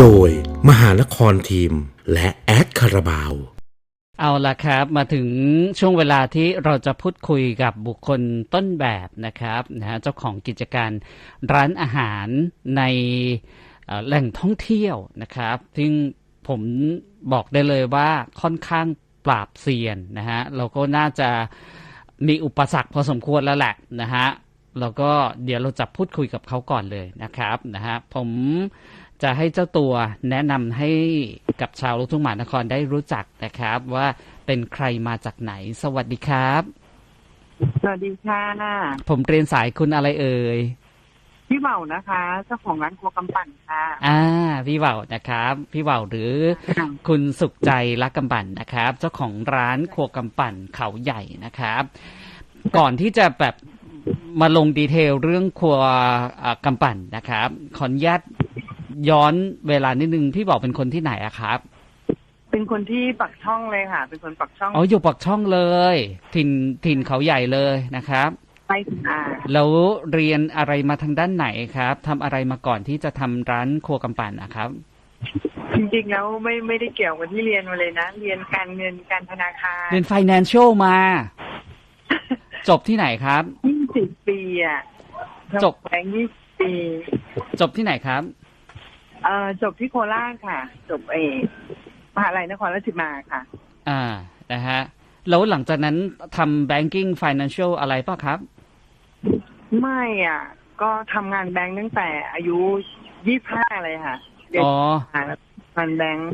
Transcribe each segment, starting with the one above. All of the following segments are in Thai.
โดยมหานครทีม และแอดคาราบาว เอาละครับมาถึงช่วงเวลาที่เราจะพูดคุยกับบุคคลต้นแบบนะครับนะฮะเจ้าของกิจการร้านอาหารในแหล่งท่องเที่ยวนะครับ ซึ่งผมบอกได้เลยว่าค่อนข้างปราบเซียนนะฮะเราก็น่าจะมีอุปสรรคพอสมควรแล้วแหละนะฮะแล้วก็เดี๋ยวเราจะพูดคุยกับเขาก่อนเลยนะครับนะฮะผม จะให้เจ้าตัวแนะนำให้กับชาวลูกทุ่งมหานครได้รู้จักนะครับ ว่าเป็นใครมาจากไหน สวัสดีครับ สวัสดีค่ะ ผมเรียนสายคุณอะไรเอ่ยพี่เบานะคะเจ้าของร้านครัวกำปั่นค่ะ อ่า พี่เบานะครับ พี่เบาหรือคุณสุขใจรักกำปั่นนะครับ เจ้าของร้านครัวกำปั่นเขาใหญ่นะครับ ก่อนที่จะแบบมาลงดีเทลเรื่องครัวอ่ากำปั่นนะครับ ขออนุญาต ย้อนเวลานิดนึงพี่บอกเป็นคนที่ไหนอะครับ เป็นคนที่ปักช่องเลยค่ะ เป็นคนปักช่องอ๋ออยู่ปักช่องเลย ถิ่นถิ่นเขาใหญ่เลยนะครับไปถึงอาแล้วเรียนอะไรมาทางด้านไหนครับทำอะไรมาก่อนที่จะทำร้านครัวกำปั่นนะครับ จริงๆแล้วไม่ไม่ได้เกี่ยวกับที่เรียนมาเลยนะ เรียนการเงินการธนาคาร เรียน financial มา จบที่ไหนครับยี่สิบปีอะจบแบงค์ยี่สิบปี จบที่ไหนครับ เอ่อจบที่โคราชค่ะ จบเอมหาลัยนครราชสีมาค่ะ อ่านะฮะแล้วหลังจากนั้นทำ banking financial อะไรป่ะครับ ไม่อะ ก็ทำงานแบงค์ตั้งแต่อายุยี่ห้าเลยค่ะเรียนอ๋องานแบงค์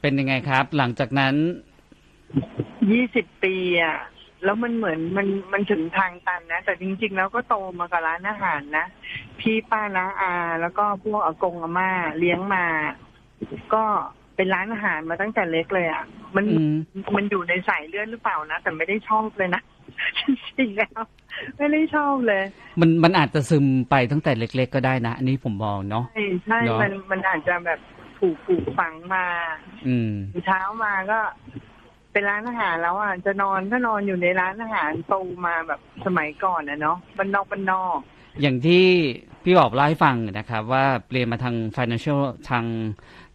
เป็นยังไงครับ หลังจากนั้น ยี่สิบปีอะ แล้วมันเหมือนมันมันถึงทางตันนะ แต่จริง ๆ แล้วก็โตมากับร้านอาหารนะ พี่ป้าน้าอา แล้วก็พวกอากงอาม่าเลี้ยงมา ก็เป็นร้านอาหารมาตั้งแต่เล็กเลยอะ มันอืมมันอยู่ในสายเลือดหรือเปล่านะ แต่ไม่ได้ชอบเลยนะจริงๆแล้วไม่ได้ชอบเลย มันมันอาจจะซึมไปตั้งแต่เล็ก ๆ ก็ได้นะ อันนี้ผมมองเนาะใช่ใช่เนอะมันมันอาจจะแบบถูกปลูกฝังมา อืมเช้ามาก็ เป็นร้านอาหารแล้วอะจะนอนก็นอนอยู่ในร้านอาหารโตมาแบบสมัยก่อนนะเนาะบ้านนอกบ้านนอก อย่างที่พี่บอกเล่าให้ฟังนะครับ ว่าเรียนมาทาง financial ทาง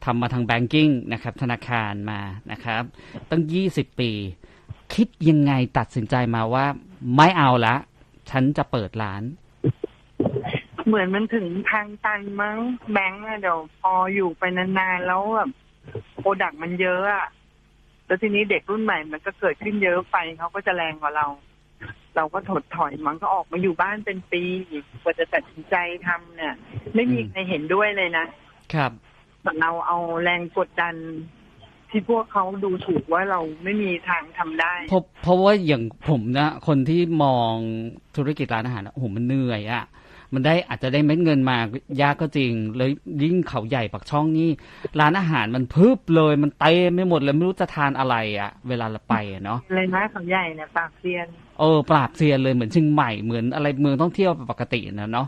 ทำมาทาง banking นะครับ ธนาคารมานะครับ ตั้ง 20 ปี คิดยังไงตัดสินใจมาว่าไม่เอาละ ฉันจะเปิดร้าน เหมือนมันถึงทางตันมั้งแบงก์อะเดี๋ยวพออยู่ไปนานๆแล้วแบบโปรดักต์มันเยอะอะ แล้วทีนี้เด็กรุ่นใหม่มันก็เกิดขึ้นเยอะไปเขาก็จะแรงกว่าเรา เราก็ถดถอยมันก็ออกมาอยู่บ้านเป็นปีกว่าจะตัดสินใจทำเนี่ย ไม่มีอืมใครเห็นด้วยเลยนะครับแต่เราเอาแรงกดดันที่พวกเขาดูถูกว่าเราไม่มีทางทำได้ เพราะเพราะว่าอย่างผมนะ คนที่มองธุรกิจร้านอาหารนะโอ้โหมันเหนื่อยอะ่ะ มันได้อาจจะได้เม็ดเงินมายากก็จริงเลยยิ่งเขาใหญ่ปักช่องนี่ร้านอาหารมันพึบเลยมันเต็มไม่หมดเลยไม่รู้จะทานอะไรอะ่ะ เวลาเราไปอะเนาะเลยนะเขาใหญ่เนี่ยปากเซียนเออปราบเซียนเลยเหมือนเชียงใหม่เหมือนอะไรเมืองท่องเที่ยวปกตินะเนาะ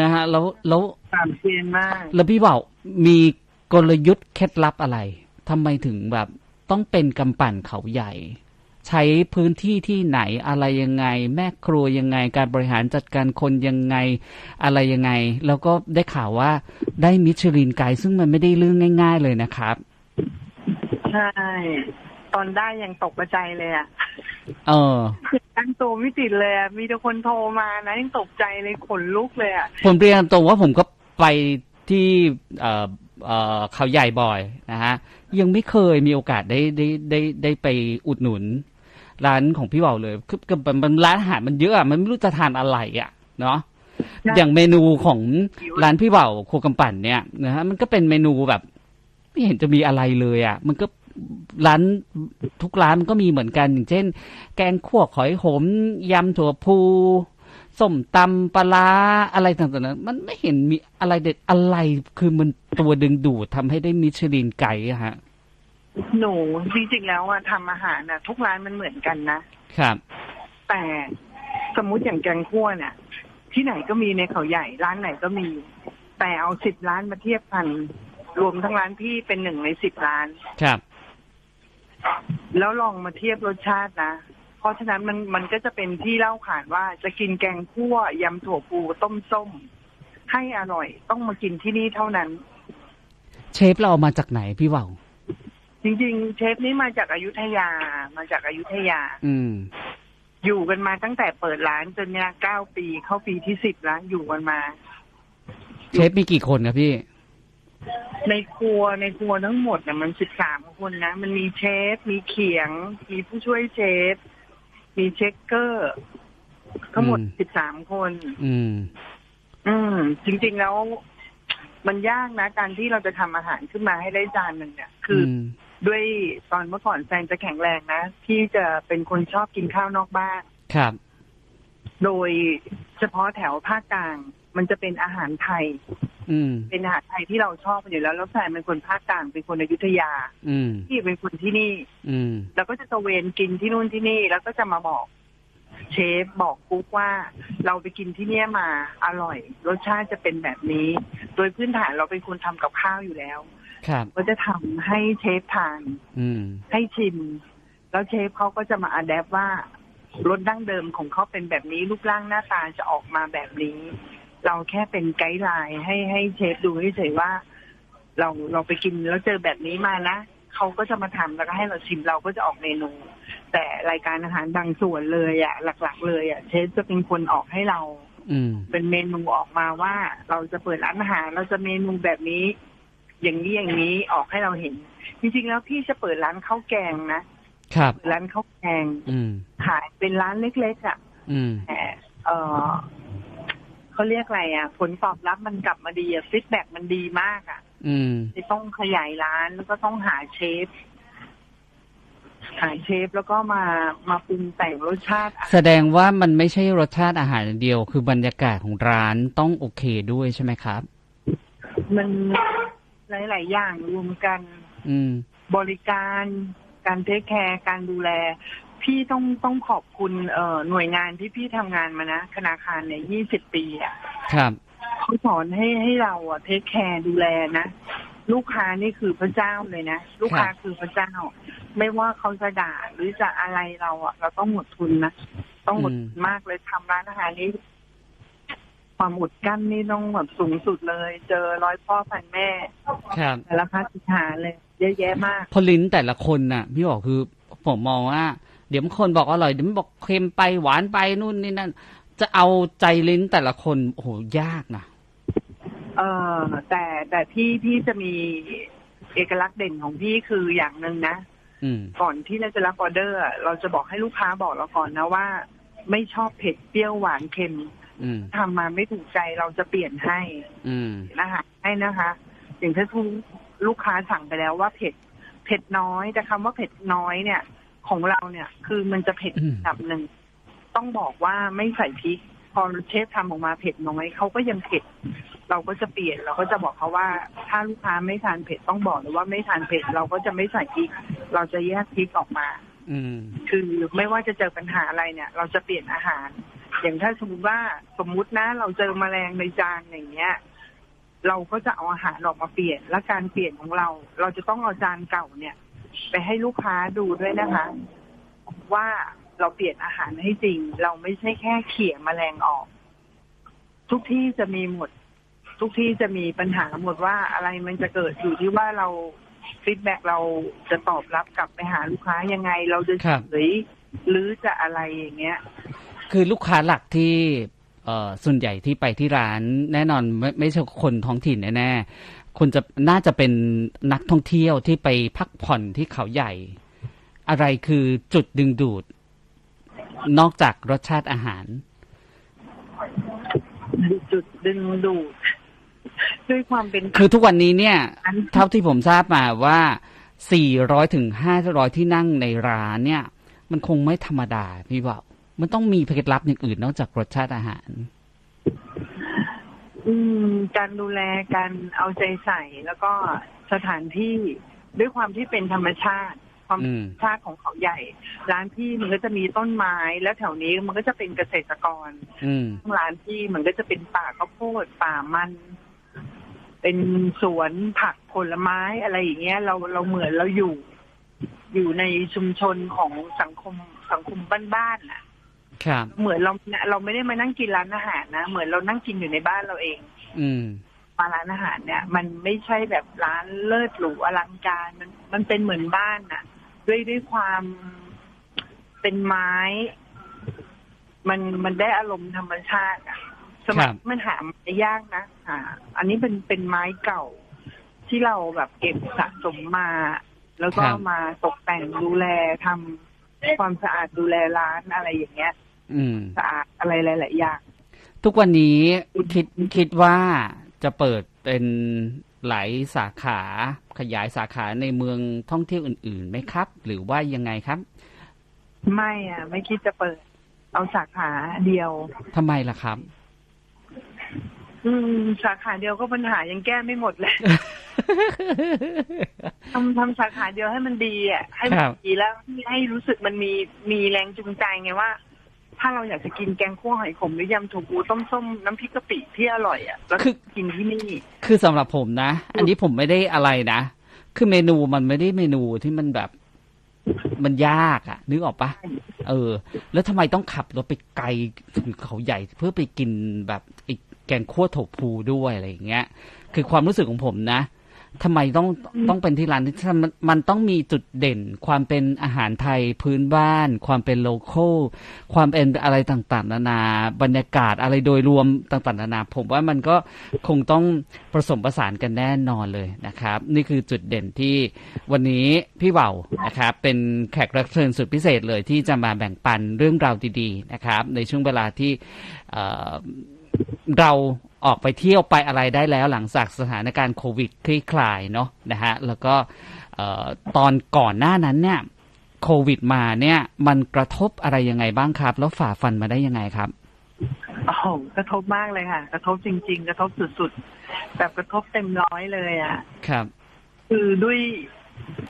นะฮะแล้วแล้วปากเซียนมาก แล้วพี่บอกมีกลยุทธ์เคล็ดลับอะไรทำไมถึงแบบต้องเป็นกำปั่นเขาใหญ่ ใช้พื้นที่ที่ไหนอะไรยังไง แม่ครัวยังไง การบริหารจัดการคนยังไงอะไรยังไง แล้วก็ได้ข่าวว่าได้มิชลินไกด์ซึ่งมันไม่ได้เรื่องง่าย ๆ เลยนะครับ ใช่ ตอนได้ยังตกกระใจเลยอะเออตั้งตัวไม่ติดเลยอะมีแต่คนโทรมานะยังตกใจเลยขนลุกเลยอะผมเรียนตรงว่าผมก็ไปที่เอ่อเอ่อเขาใหญ่บ่อยนะฮะยังไม่เคยมีโอกาสได้ได้ได้ได้ไปอุดหนุน ร้านของพี่เบาเลยคือคือมันมันร้านอาหารมันเยอะอะมันไม่รู้จะทานอะไรอะ เนาะใช่อย่างเมนูของร้านพี่เบาครัวกำปั่นเนี่ยนะฮะมันก็เป็นเมนูแบบ ไม่เห็นจะมีอะไรเลยอะ มันก็ร้านทุกร้านมันก็มีเหมือนกันอย่างเช่น แกงขั่วหอยขมยำถั่วพูส้มตำปลาร้าอะไรต่างๆนั้นมันไม่เห็นมีอะไรเด็ดอะไรคือมันตัวดึงดูดทำให้ได้มิชลินไกด์อะฮะ หนูจริงๆแล้วอะทำอาหารน่ะทุกร้านมันเหมือนกันนะครับ แต่สมมุติอย่างแกงคั่วเนี่ยที่ไหนก็มีในเขาใหญ่ร้านไหนก็มี แต่เอาสิบร้านมาเทียบกันรวมทั้งร้านพี่เป็นหนึ่งในสิบร้าน ครับ แล้วลองมาเทียบรสชาตินะ เพราะฉะนั้นมันมันก็จะเป็นที่เล่าขานว่าจะกินแกงคั่วยำถั่วปูต้มส้ม ให้อร่อยต้องมากินที่นี่เท่านั้น เชฟเราเอามาจากไหนพี่ว่าว จริงๆ เชฟนี่มาจากอายุทยา มาจากอายุทยา อืม อยู่กันมาตั้งแต่เปิดร้านจนเนี่ยเก้าปีเข้าปีที่สิบแล้วอยู่กันมา เชฟมีกี่คนครับพี่ ในครัวในครัวทั้งหมดเนี่ยมันสิบสามคนนะ มันมีเชฟ มีเขียง มีผู้ช่วยเชฟ มีเช็คเกอร์ ทั้งหมดอืมสิบสามคน อืม อืม จริง ๆ แล้วมันยากนะ การที่เราจะทำอาหารขึ้นมาให้ได้จานหนึ่งเนี่ย คืออม ด้วยตอนเมื่อก่อนแฟนจะแข็งแรงนะ ที่จะเป็นคนชอบกินข้าวนอกบ้าน ครับ โดยเฉพาะแถวภาคกลาง มันจะเป็นอาหารไทย อืม เป็นอาหารไทยที่เราชอบอยู่แล้ว แล้วแฟนเป็นคนภาคกลางเป็นคนอยุธยา อืม ที่เป็นคนที่นี่ อืม แล้วก็จะตระเวนกินที่นู่นที่นี่ แล้วก็จะมาบอก เชฟบอกกุ๊กว่า เราไปกินที่เนี่ยมาอร่อย รสชาติจะเป็นแบบนี้ โดยพื้นฐานเราเป็นคนทำกับข้าวอยู่แล้วครับ ก็จะทำให้เชฟทาน อืม ให้ชิม แล้วเชฟเขาก็จะมาอัดแอปว่ารสดั้งเดิมของเขาเป็นแบบนี้รูปร่างหน้าตาจะออกมาแบบนี้ เราแค่เป็นไกด์ไลน์ให้ให้เชฟดูเฉยๆว่า เราเราไปกินแล้วเจอแบบนี้มานะเขาก็จะมาทำแล้วก็ให้เราชิมเราก็จะออกเมนู แต่รายการอาหารบางส่วนเลยอะหลัก ๆ เลยอะเชฟจะเป็นคนออกให้เราอืมเป็นเมนูออกมาว่า เราจะเปิดร้านอาหารเราจะเมนูแบบนี้ อย่างนี้อย่างนี้ออกให้เราเห็น จริงๆแล้วพี่จะเปิดร้านข้าวแกงนะครับเปิดร้านข้าวแกงอืมขายเป็นร้านเล็กๆอะ่ะอืมแต่เออเขาเรียกอะไรอะ่ะ ผลตอบรับมันกลับมาดีอะฟีดแบ็มันดีมากอะ่ะ อืมที่ต้องขยายร้านแล้วก็ต้องหาเชฟหาเชฟแล้วก็มามาปรุงแต่งรสชาติอาหารแสดงว่ามันไม่ใช่รสชาติอาหารอย่างเดียว คือบรรยากาศของร้านต้องโอเคด้วยใช่ไหมครับ มัน หลาย ๆ อย่างรวมกัน อืม บริการการเทคแคร์การดูแล พี่ต้องต้องขอบคุณเอ่อหน่วยงานที่พี่ทำงานมานะธนาคารเนี่ยยี่สิบปีอะครับ เขาสอนให้ให้เราอะเทคแคร์ดูแลนะ ลูกค้านี่คือพระเจ้าเลยนะ ลูกค้าคือพระเจ้า ไม่ว่าเขาจะด่าหรือจะอะไรเราอะ เราต้องหมดทุนนะ ต้องหมดทุนมากเลยทำร้านอาหารนี้ ความอดกลั้นนี่ต้องแบบสูงสุดเลย เจอร้อยพ่อพันแม่ ครับแต่ละพัฒหาเลย เยอะแยะมากเพราะลิ้นแต่ละคนน่ะ พี่บอกคือผมมองว่า เดี๋ยวบางคนบอกอร่อยเดี๋ยวมันบอกเค็มไปหวานไปนู่นนี่นั่นจะเอาใจลิ้นแต่ละคนโอ้โหยากนะเออแต่แต่พี่พี่จะมีเอกลักษณ์เด่นของพี่คืออย่างหนึ่งนะอืม ก่อนที่เราจะรับออเดอร์อะเราจะบอกให้ลูกค้าบอกเราก่อนนะว่า ไม่ชอบเผ็ดเปรี้ยวหวานเค็มอืม ทำมาไม่ถูกใจเราจะเปลี่ยนให้อืม นะคะให้นะคะ อย่างถ้าทุกลูกค้าสั่งไปแล้วว่าเผ็ดเผ็ดน้อยแต่คำว่าเผ็ดน้อยเนี่ย ของเราเนี่ย คือมันจะเผ็ดอืมระดับหนึ่งต้องบอกว่าไม่ใส่พริก พอเชฟทำออกมาเผ็ดน้อยเขาก็ยังเผ็ด เราก็จะเปลี่ยนเราก็จะบอกเขาว่า ถ้าลูกค้าไม่ทานเผ็ดต้องบอกเลยว่าไม่ทานเผ็ดเราก็จะไม่ใส่พริก เราจะแยกพริกออกมาอืมคือไม่ว่าจะเจอปัญหาอะไรเนี่ย เราจะเปลี่ยนอาหาร อย่างถ้าสมมติว่าสมมุตินะ เราเจอแมลงในจานอย่างเงี้ย เราก็จะเอาอาหารออกมาเปลี่ยน และการเปลี่ยนของเรา เราจะต้องเอาจานเก่าเนี่ย ไปให้ลูกค้าดูด้วยนะคะ ว่าเราเปลี่ยนอาหารให้จริง เราไม่ใช่แค่เขี่ยแมลงออก ทุกที่จะมีหมด ทุกที่จะมีปัญหาหมดว่าอะไรมันจะเกิดอยู่ที่ว่าเราฟีดแบ็กเราจะตอบรับกลับไปหาลูกค้ายังไง เราจะเฉยหรือจะอะไรอย่างเงี้ย คือลูกค้าหลักที่ ส่วนใหญ่ที่ไปที่ร้านแน่นอนไม่ไม่ใช่คนท้องถิ่นแน่ๆคุณจะน่าจะเป็นนักท่องเที่ยวที่ไปพักผ่อนที่เขาใหญ่ อะไรคือจุดดึงดูด นอกจากรสชาติอาหาร จุดดึงดูดด้วยความเป็นคือทุกวันนี้เนี่ยอันเท่าที่ผมทราบมาว่า 400ถึง500 ที่นั่งในร้านเนี่ย มันคงไม่ธรรมดาพี่บอก มันต้องมีเคล็ดลับอย่างอื่นนอกจากรสชาติอาหาร อืม การดูแลการเอาใจใส่ แล้วก็สถานที่ด้วยความที่เป็นธรรมชาติ ความอืมธรรมชาติของเขาใหญ่ ร้านที่มันก็จะมีต้นไม้แล้วแถวนี้มันก็จะเป็นเกษตรกรอืมร้านที่มันก็จะเป็นป่าข้าวโพดป่ามันเป็นสวนผักผลไม้อะไรอย่างเงี้ย เราเราเหมือนเราอยู่ อยู่ในชุมชนของสังคมสังคมบ้านๆน่ะ ครับเหมือนเราเราไม่ได้มานั่งกินร้านอาหารนะเหมือนเรานั่งกินอยู่ในบ้านเราเอง อืมมาร้านอาหารเนี่ย มันไม่ใช่แบบร้านเลิศหรูอลังการมันมันเป็นเหมือนบ้านน่ะ ด้วยด้วยความเป็นไม้ มันมันได้อารมณ์ธรรมชาติอะสมัยครับมันหาไม่ยากนะหาอันนี้เป็นเป็นไม้เก่า ที่เราแบบเก็บสะสมมา แล้วก็ครับมาตกแต่งดูแลทำความสะอาดดูแลร้านอะไรอย่างเงี้ยอืม สะอาดอะไรหลายๆอย่างทุกวันนี้คิดคิดว่าจะเปิดเป็นหลายสาขาขยายสาขาในเมืองท่องเที่ยวอื่นๆไหมครับ หรือว่ายังไงครับ ไม่อะ ไม่คิดจะเปิด เอาสาขาเดียวทำไมล่ะครับ อืม สาขาเดียวก็ปัญหายังแก้ไม่หมดเลยทำทำสาขาเดียวให้มันดีอะให้มัครันบดีแล้วให้รู้สึกมันมีมีแรงจูงใจไงว่า ถ้าเราอยากจะกินแกงคั่วหอยขมหรือยำถั่วพูต้มส้มน้ำพริกกะปิที่อร่อยอะแล้วคือกินที่นี่ คือสำหรับผมนะ อันนี้ผมไม่ได้อะไรนะ คือเมนูมันไม่ได้เมนูที่มันแบบ มันยากอะนึกออกปะเออ แล้วทำไมต้องขับรถไปไกลถึงเขาใหญ่เพื่อไปกินแบบไอ้แกงคั่วโถพูด้วยอะไรอย่างเงี้ย คือความรู้สึกของผมนะ ทำไมต้องต้องเป็นที่ร้านที่มันมันต้องมีจุดเด่น ความเป็นอาหารไทยพื้นบ้าน ความเป็นโลโก้ความเป็นอะไรต่างๆ นานา บรรยากาศอะไรโดยรวมต่างๆ นานา ผมว่ามันก็คงต้องผสมผสานกันแน่นอนเลยนะครับ นี่คือจุดเด่นที่วันนี้พี่เบานะครับ เป็นแขกรับเชิญสุดพิเศษเลยที่จะมาแบ่งปันเรื่องราวดีๆนะครับ ในช่วงเวลาที่เอ่อเรา ออกไปเที่ยวไปอะไรได้แล้วหลังจากสถานการณ์โควิดคลี่คลายเนาะนะฮะแล้วก็เอ่อตอนก่อนหน้านั้นเนี่ยโควิดมาเนี่ยมันกระทบอะไรยังไงบ้างครับ แล้วฝ่าฟันมาได้ยังไงครับโอ้โหกระทบมากเลยค่ะ กระทบจริง ๆ กระทบสุดๆแบบกระทบเต็มร้อยเลยอะ ครับ คือด้วย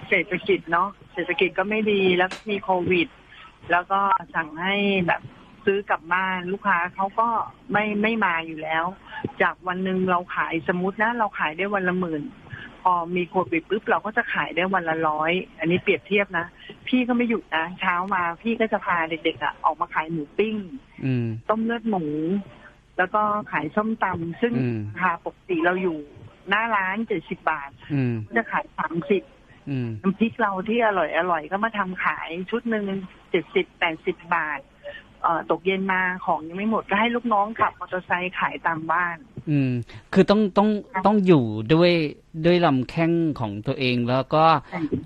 เศรษฐกิจเนาะเศรษฐกิจก็ไม่ดีแล้วมีโควิด แล้วก็สั่งให้แบบ ซื้อกลับบ้านลูกค้าเขาก็ไม่ไม่มาอยู่แล้ว จากวันหนึ่งเราขายสมมตินะเราขายได้วันละหมื่นพอมีโควิดปุ๊บเราก็จะขายได้วันละร้อยอันนี้เปรียบเทียบนะพี่ก็ไม่หยุดนะเช้ามาพี่ก็จะพาเด็กๆอะออกมาขายหมูปิ้งอืมต้มเลือดหมู แล้วก็ขายส้มตำซึ่งอืมราคาปกติเราอยู่หน้าร้านเจ็ดสิบบาทอืมจะขายสามสิบอืมน้ำพริกเราที่อร่อยอร่อยก็มาทำขายชุดหนึ่งเจ็ดสิบแปดสิบบาทเอ่อ ตกเย็นมาของยังไม่หมดก็ให้ลูกน้องขับมอเตอร์ไซค์ขายตามบ้าน อืม คือต้องต้องต้องอยู่ด้วยด้วยลำแข้งของตัวเองแล้วก็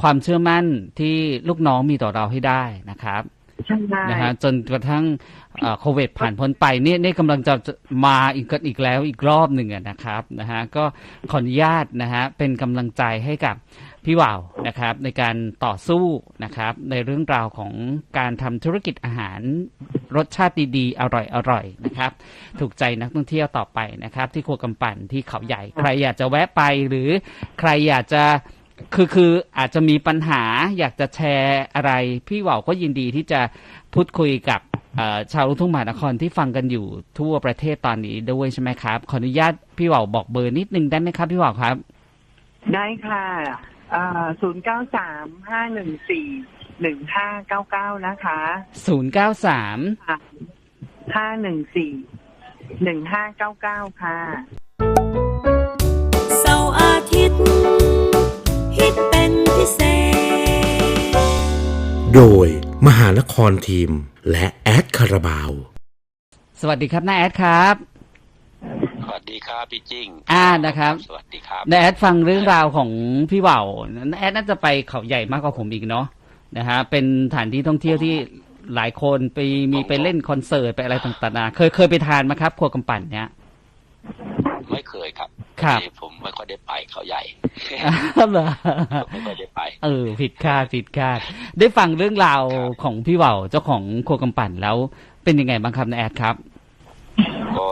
ความเชื่อมั่นที่ลูกน้องมีต่อเราให้ได้นะครับใช่ไหมนะฮะจนกระทั่งเอ่อโควิดผ่านพ้นไปเนี่ยนี่กำลังจะมาอีกก็อีกแล้วอีกรอบหนึ่งอะนะครับนะฮะก็ขออนุญาตนะฮะเป็นกำลังใจให้กับ พี่ว่าวนะครับ ในการต่อสู้นะครับ ในเรื่องราวของการทำธุรกิจอาหารรสชาติดีๆอร่อยๆนะครับ ถูกใจนักท่องเที่ยวต่อไปนะครับ ที่ครัวกำปั่นที่เขาใหญ่ ใครอยากจะแวะไปหรือใครอยากจะคือคืออาจจะมีปัญหาอยากจะแชร์อะไร พี่ว่าวก็ยินดีที่จะพูดคุยกับชาวลูกทุ่งมหานครที่ฟังกันอยู่ทั่วประเทศตอนนี้ด้วยใช่ไหมครับ ขออนุญาตพี่ว่าวบอกเบอร์นิดนึงได้ไหมครับ พี่ว่าวครับ ได้ค่ะ ศูนย์เก้าสามห้าหนึ่งสี่หนึ่งห้าเก้าเก้านะคะ093ห้าหนึ่งสี่หนึ่งห้าเก้าเก้าค่ะเสาร์อาทิตย์ฮิตเป็นพิเศษ โดยมหานครทีม และแอดคาราบาว สวัสดีครับน้าแอดครับสวัส ดีครับพี่จิ้งอ่านะครับ สวัสดีครับน้าแอดฟังเรื่องราวของพี่เหว่าน้าแอดน่าจะไปเขาใหญ่มากกว่าผมอีกเนาะนะฮะเป็นสถานที่ท่องเที่ยวที่หลายคนไปมีไปเล่นคอนเสิร์ตไปอะไรต่างๆนาเคยเคยไปทานไหมครับครัวกำปั่นเนี่ยไม่เคยครับครับพอดีผมไม่ค่อยได้ไปเขาใหญ่อ้าวเหรอไม่ค่อยได้ไป เออ ผิดคาดผิดคาด ได้ฟังเรื่องราวครับของพี่เหว่าเจ้าของครัวกำปั่นแล้วเป็นยังไงบ้างครับนาแอดครับ ก็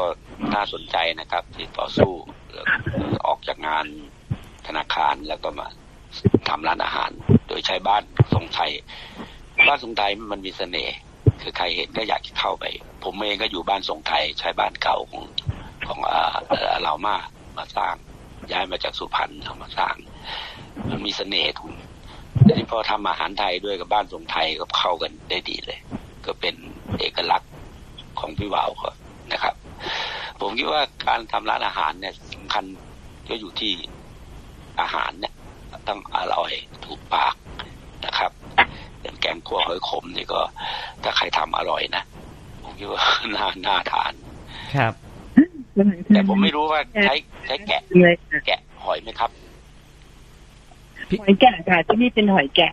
น่าสนใจนะครับ ที่ต่อสู้ออกจากงานธนาคารแล้วก็มาทำร้านอาหาร โดยใช้บ้านทรงไทย บ้านทรงไทยมันมีเสน่ห์คือใครเห็นก็อยากจะเข้าไป ผมเองก็อยู่บ้านทรงไทยใช้บ้านเก่าของของอาเอ่อเรามามาสร้าง ย้ายมาจากสุพรรณเอามาสร้าง มันมีเสน่ห์ตรงทีนี้พอทำอาหารไทยด้วยกับบ้านทรงไทยก็เข้ากันได้ดีเลย ก็เป็นเอกลักษณ์ของพี่วาวเขานะครับ ผมคิดว่าการทำร้านอาหารเนี่ยสำคัญก็อยู่ที่อาหารเนี่ยต้องอร่อยถูกปากนะครับอย่างแกงคั่วหอยขมนี่ก็ ถ้าใครทำอร่อยนะผมคิดว่าน่าน่าทาน ครับแต่ผมไม่รู้ว่าใช้ใช้แกะเลยค่ะแกะหอยไหมครับหอยแกะค่ะที่นี่เป็นหอยแกะ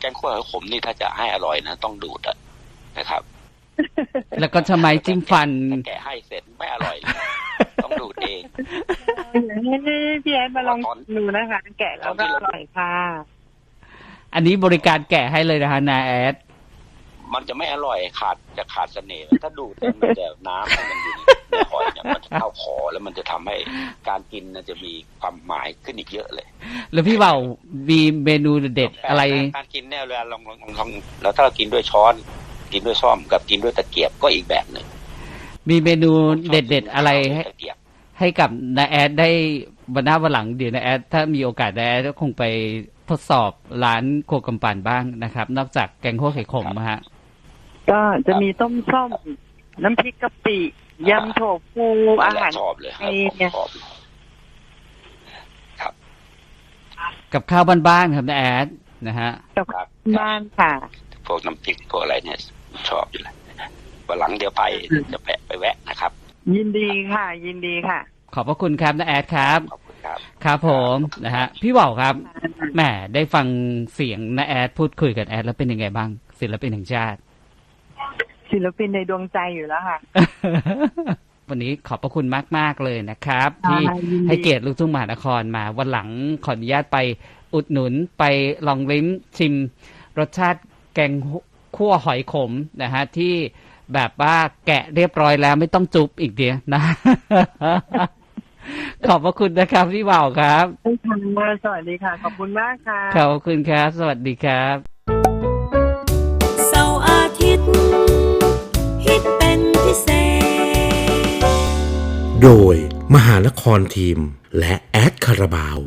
แกงคั่วหอยขมนี่ถ้าจะให้อร่อยนะต้องดูดอะนะครับ แล้วก็ทำไมจิ้มฟันถ้าแกะให้เสร็จไม่อร่อยเลยต้องดูดเองพี่แอนมาลองดูนะคะ แกะแล้วก็อร่อยค่ะอันนี้บริการแกะให้เลยนะฮะนาแอดมันจะไม่อร่อยขาดจะขาดเสน่ห์ถ้าดูดเนี่ยมันจะน้ำที่มันอยู่ในหอยเนี่ยมันจะเข้าคอแล้วมันจะทำให้การกินน่ะจะมีความหมายขึ้นอีกเยอะเลย แล้วพี่เบามีเมนูเด็ดๆอะไรการกินเนี่ยเวลาลองลองลองลองแล้วถ้าเรากินด้วยช้อน กินด้วยซ่อมกับกินด้วยตะเกียบก็อีกแบบหนึ่งมีเมนูเด็ด ๆ อะไรให้ตะเกียบให้กับนาแอดได้บรรณาวันหลังเดี๋ยวนาแอดถ้ามีโอกาสนาแอดก็คงไปทดสอบร้านโครัวกำปั่นบ้างนะครับ นอกจากแกงคั่วไข่ขมนะฮะก็จะมีต้มส้ม น้ำพริกกะปิยำโถฟูอานั่นแหละหารชอบเลยครับไอ้ผมเนี่ยชอบเลยครับกับข้าวบ้านๆครับนาแอดนะฮะกับครับบ้านค่ะพวกน้ำพริกพวกอะไรเนี่ย ชอบอยู่แล้ววันหลังเดี๋ยวไปจะแวะไปแวะนะครับ ยินดีค่ะ ยินดีค่ะ ขอบพระคุณครับนาแอดครับขอบคุณครับ ครับผมนะฮะพี่เบาครับแหมได้ฟังเสียงนาแอดพูดคุยกับแอดแล้วเป็นยังไงบ้าง ศิลปินแห่งชาติ ศิลปินในดวงใจอยู่แล้วค่ะวันนี้ขอบพระคุณมาก ๆ เลยนะครับ ที่ยินดีให้เกียรติลูกทุ่งมหานครมาวันหลังขออนุญาตไปอุดหนุนไปลองลิ้มชิม รสชาติแกง คั่วหอยขมนะฮะที่แบบว่าแกะเรียบร้อยแล้วไม่ต้องจุบอีกเดียวนะ ขอบพระคุณนะครับพี่เบาครับค่ะสวัสดีค่ะ ขอบคุณมากค่ะ ขอบคุณครับ สวัสดีครับเสาร์อาทิตย์ฮิตเป็นพิเศษ โดยมหานครทีม และแอดคาราบาว